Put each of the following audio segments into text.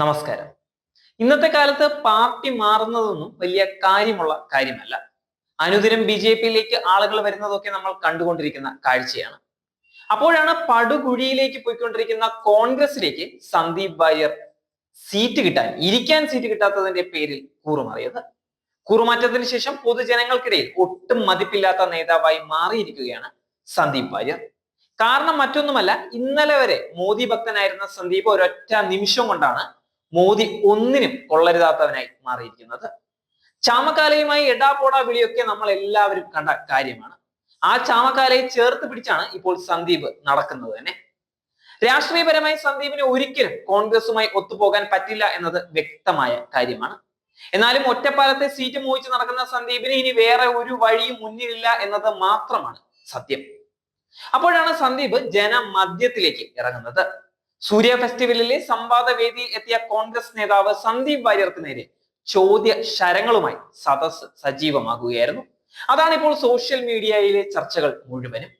നമസ്കാരം. ഇന്നത്തെ കാലത്ത് പാർട്ടി മാറുന്നതൊന്നും വലിയ കാര്യമുള്ള കാര്യമല്ല. അനുദിനം ബി ജെ പിയിലേക്ക് ആളുകൾ വരുന്നതൊക്കെ നമ്മൾ കണ്ടുകൊണ്ടിരിക്കുന്ന കാഴ്ചയാണ്. അപ്പോഴാണ് പടുകുഴിയിലേക്ക് പോയിക്കൊണ്ടിരിക്കുന്ന കോൺഗ്രസിലേക്ക് സന്ദീപ് വാര്യർ സീറ്റ് കിട്ടാൻ ഇരിക്കാൻ സീറ്റ് കിട്ടാത്തതിന്റെ പേരിൽ കൂറുമാറിയത്. കൂറുമാറ്റത്തിന് ശേഷം പൊതുജനങ്ങൾക്കിടയിൽ ഒട്ടും മതിപ്പില്ലാത്ത നേതാവായി മാറിയിരിക്കുകയാണ് സന്ദീപ് വാര്യർ. കാരണം മറ്റൊന്നുമല്ല ഇന്നലെ വരെ മോദി ഭക്തനായിരുന്ന സന്ദീപ് ഒരൊറ്റ നിമിഷം കൊണ്ടാണ് മോദി ഒന്നിനും കൊള്ളരുതാത്തവനായി മാറിയിരിക്കുന്നത്. ചാമക്കാലയുമായി എടാപോടാ വിളിയൊക്കെ നമ്മൾ എല്ലാവരും കണ്ട കാര്യമാണ്. ആ ചാമക്കാലയെ ചേർത്ത് പിടിച്ചാണ് ഇപ്പോൾ സന്ദീപ് നടക്കുന്നത് തന്നെ. രാഷ്ട്രീയപരമായി സന്ദീപിന് ഒരിക്കലും കോൺഗ്രസുമായി ഒത്തുപോകാൻ പറ്റില്ല എന്നത് വ്യക്തമായ കാര്യമാണ്. എന്നാലും ഒറ്റപ്പാലത്തെ സീറ്റ് മോഹിച്ച് നടക്കുന്ന സന്ദീപിന് ഇനി വേറെ ഒരു വഴിയും മുന്നിലില്ല എന്നത് മാത്രമാണ് സത്യം. അപ്പോഴാണ് സന്ദീപ് ജനമധ്യത്തിലേക്ക് ഇറങ്ങുന്നത്. സൂര്യ ഫെസ്റ്റിവലിലെ സംവാദ വേദിയിൽ എത്തിയ കോൺഗ്രസ് നേതാവ് സന്ദീപ് വാര്യർക്ക് നേരെ ചോദ്യ ശരങ്ങളുമായി സദസ് സജീവമാകുകയായിരുന്നു. അതാണ് ഇപ്പോൾ സോഷ്യൽ മീഡിയയിലെ ചർച്ചകൾ മുഴുവനും.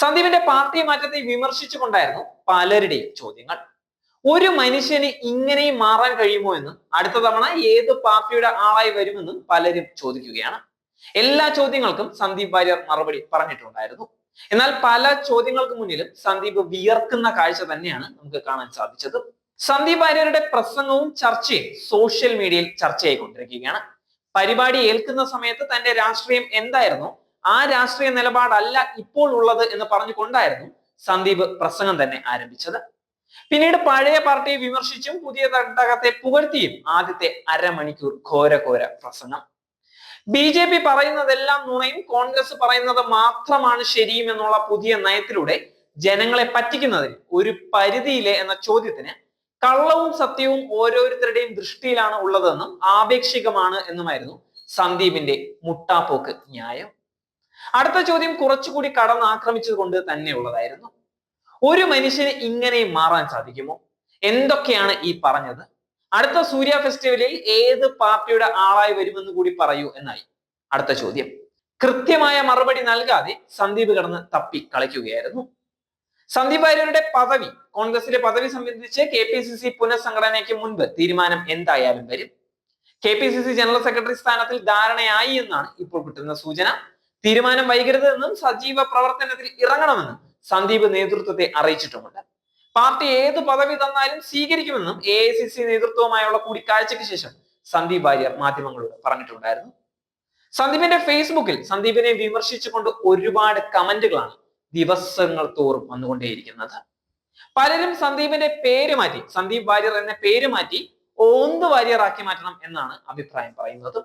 സന്ദീപിന്റെ പാർട്ടി മാറ്റത്തെ വിമർശിച്ചുകൊണ്ടായിരുന്നു പലരുടെയും ചോദ്യങ്ങൾ. ഒരു മനുഷ്യന് ഇങ്ങനെയും മാറാൻ കഴിയുമോ എന്ന് അടുത്ത തവണ ഏത് പാർട്ടിയുടെ ആളായി വരുമെന്ന് പലരും ചോദിക്കുകയാണ്. എല്ലാ ചോദ്യങ്ങൾക്കും സന്ദീപ് വാര്യർ മറുപടി പറഞ്ഞിട്ടുണ്ടായിരുന്നു. എന്നാൽ പല ചോദ്യങ്ങൾക്ക് മുന്നിലും സന്ദീപ് വിയർക്കുന്ന കാഴ്ച തന്നെയാണ് നമുക്ക് കാണാൻ സാധിച്ചത്. സന്ദീപ് ആര്യരുടെ പ്രസംഗവും ചർച്ചയും സോഷ്യൽ മീഡിയയിൽ ചർച്ചയായിക്കൊണ്ടിരിക്കുകയാണ്. പരിപാടി ഏൽക്കുന്ന സമയത്ത് തന്റെ രാഷ്ട്രീയം എന്തായിരുന്നു? ആ രാഷ്ട്രീയ നിലപാടല്ല ഇപ്പോൾ ഉള്ളത് എന്ന് പറഞ്ഞുകൊണ്ടായിരുന്നു സന്ദീപ് പ്രസംഗം തന്നെ ആരംഭിച്ചത്. പിന്നീട് പഴയ പാർട്ടിയെ വിമർശിച്ചും പുതിയ തട്ടകത്തെ പുകഴ്ത്തിയും ആദ്യത്തെ അരമണിക്കൂർ ഘോര ഘോര പ്രസംഗം. ബി ജെ പി പറയുന്നതെല്ലാം നുണയും കോൺഗ്രസ് പറയുന്നത് മാത്രമാണ് ശരിയും എന്നുള്ള പുതിയ നയത്തിലൂടെ ജനങ്ങളെ പറ്റിക്കുന്നതിൽ ഒരു പരിധിയിലെ എന്ന ചോദ്യത്തിന് കള്ളവും സത്യവും ഓരോരുത്തരുടെയും ദൃഷ്ടിയിലാണ് ഉള്ളതെന്നും ആപേക്ഷികമാണ് എന്നുമായിരുന്നു സന്ദീപിന്റെ മുട്ടാപ്പോക്ക് ന്യായം. അടുത്ത ചോദ്യം കുറച്ചുകൂടി കടന്നാക്രമിച്ചത് കൊണ്ട് തന്നെയുള്ളതായിരുന്നു ഒരു മനുഷ്യന് ഇങ്ങനെ മാറാൻ സാധിക്കുമോ? എന്തൊക്കെയാണ് ഈ പറഞ്ഞത്? അടുത്ത സൂര്യ ഫെസ്റ്റിവലിൽ ഏത് പാർട്ടിയുടെ ആളായി വരുമെന്ന് കൂടി പറയൂ എന്നായി. അടുത്ത ചോദ്യം. കൃത്യമായ മറുപടി നൽകാതെ സന്ദീപ് കടന്ന് തപ്പി കളിക്കുകയായിരുന്നു. സന്ദീപ് വാര്യരുടെ പദവി കോൺഗ്രസിലെ പദവി സംബന്ധിച്ച് കെ പി സി സി പുനഃസംഘടനയ്ക്ക് മുൻപ് തീരുമാനം എന്തായാലും വരും. K P C C general secretary സ്ഥാനത്തിൽ ധാരണയായി എന്നാണ് ഇപ്പോൾ കിട്ടുന്ന സൂചന. തീരുമാനം വൈകരുതെന്നും സജീവ പ്രവർത്തനത്തിൽ ഇറങ്ങണമെന്നും സന്ദീപ് നേതൃത്വത്തെ അറിയിച്ചിട്ടുമുണ്ട്. പാർട്ടി ഏത് പദവി തന്നാലും സ്വീകരിക്കുമെന്നും എ ഐ സി സി നേതൃത്വവുമായുള്ള കൂടിക്കാഴ്ചയ്ക്ക് ശേഷം സന്ദീപ് വാര്യർ മാധ്യമങ്ങളോട് പറഞ്ഞിട്ടുണ്ടായിരുന്നു. സന്ദീപിന്റെ ഫേസ്ബുക്കിൽ സന്ദീപിനെ വിമർശിച്ചുകൊണ്ട് ഒരുപാട് കമന്റുകളാണ് ദിവസങ്ങൾ തോറും വന്നുകൊണ്ടേയിരിക്കുന്നത്. പലരും സന്ദീപിന്റെ പേര് മാറ്റി സന്ദീപ് വാര്യർ എന്ന പേര് മാറ്റി ഓന്ത് വാര്യറാക്കി മാറ്റണം എന്നാണ് അഭിപ്രായം പറയുന്നത്.